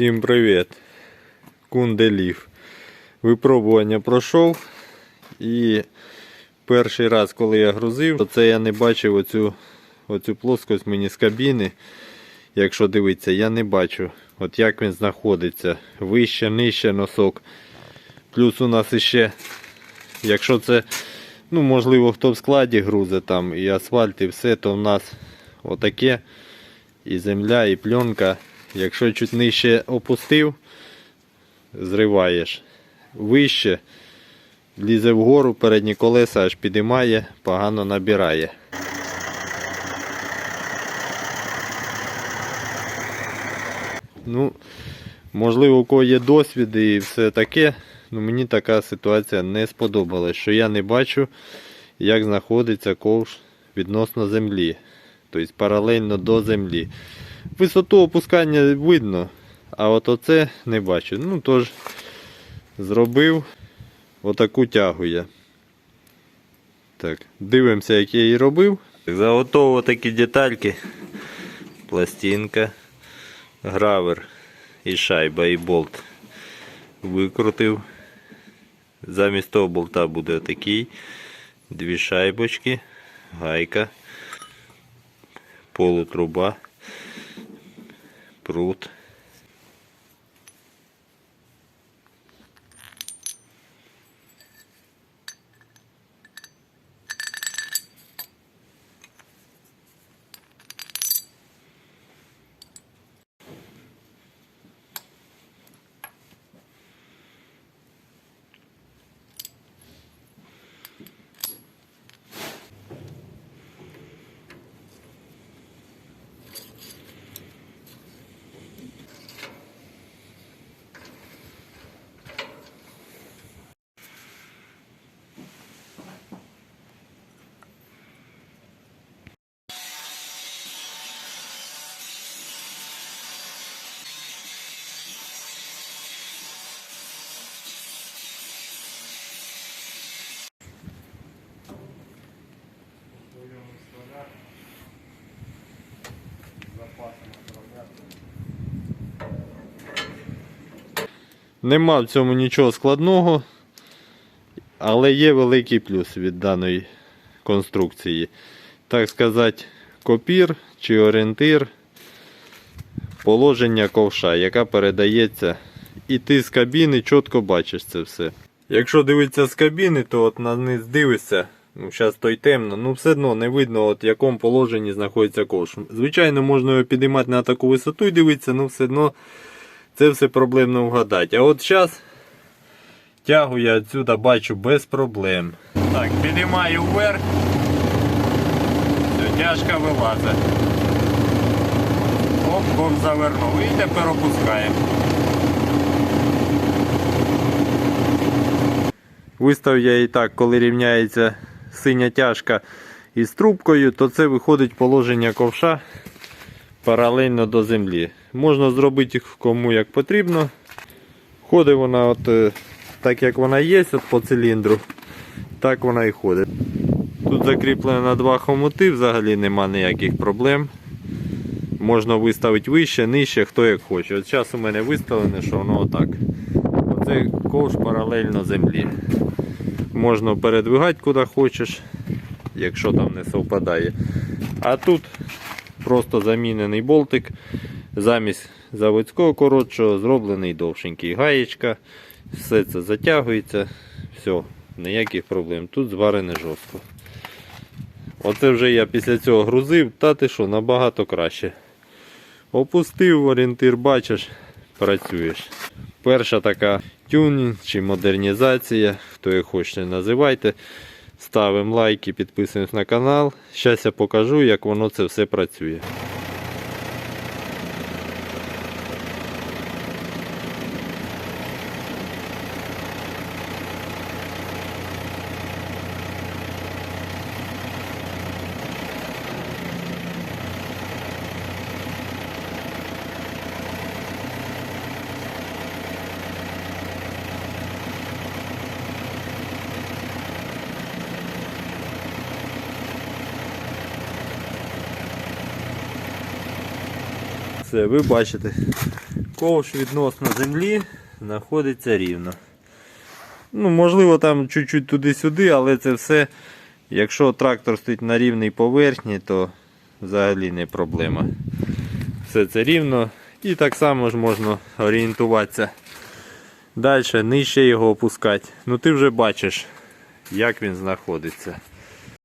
Всім привіт! Кунделів. Випробування пройшов. І перший раз, коли я грузив, то це я не бачив оцю, оцю плоскость мені з кабіни. Якщо дивитися, я не бачу, от як він знаходиться. Вище, нижче носок. Плюс у нас іще, якщо це, ну можливо, хто в складі грузить там і асфальт, і все, то в нас отаке і земля, і пленка. Якщо чуть нижче опустив, зриваєш. Вище лізе вгору, передні колеса аж підіймає, погано набирає. Ну, можливо, у кого є досвід і все таке. Ну, мені така ситуація не сподобалась, що я не бачу, як знаходиться ковш відносно землі. Тобто паралельно до землі. Висоту опускання видно, а от оце не бачу. Ну тож зробив отаку тягу я. Так, дивимося, як я її робив. Заготовив такі детальки. Пластинка, гравер і шайба, і болт. Викрутив. Замість того болта буде такий. Дві шайбочки, гайка, полутруба escroto. Нема в цьому нічого складного, але є великий плюс від даної конструкції. Так сказати, копір чи орієнтир положення ковша, яка передається. І ти з кабіни чітко бачиш це все. Якщо дивитися з кабіни, то от на низ дивишся. Ну, зараз то й темно, ну все одно не видно, от в якому положенні знаходиться ковш. Звичайно, можна його підіймати на таку висоту і дивитися, ну все одно це все проблемно вгадати. А от зараз тягу я відсюди бачу без проблем. Так, підіймаю вверх. Все, тяжка вилазить. Оп, бом завернув. І тепер опускаємо. Вистав я і так, коли рівняється синя тяжка із трубкою, то це виходить положення ковша паралельно до землі. Можна зробити їх кому як потрібно. Ходить вона от е, так як вона є от по циліндру, так вона і ходить. Тут закріплено на два хомути, взагалі нема ніяких проблем. Можна виставити вище, нижче, хто як хоче. От зараз у мене виставлене, що воно отак. Оце ковш паралельно землі. Можна передвигати куди хочеш, якщо там не совпадає. А тут просто замінений болтик. Замість заводського коротшого зроблений довшенький гаєчка. Все це затягується. Все, ніяких проблем. Тут зварене жорстко. Оце вже я після цього грузив, та ти що, набагато краще. Опустив орієнтир, бачиш, працюєш. Перша така тюнінг чи модернізація, хто як хочете називайте. Ставимо лайки, підписуємось на канал. Зараз я покажу, як воно це все працює. Все, ви бачите, ковш відносно землі знаходиться рівно. Ну, можливо, там чуть-чуть туди-сюди, але це все, якщо трактор стоїть на рівній поверхні, то взагалі не проблема. Все це рівно. І так само ж можна орієнтуватися. Далі, нижче його опускати. Ну ти вже бачиш, як він знаходиться.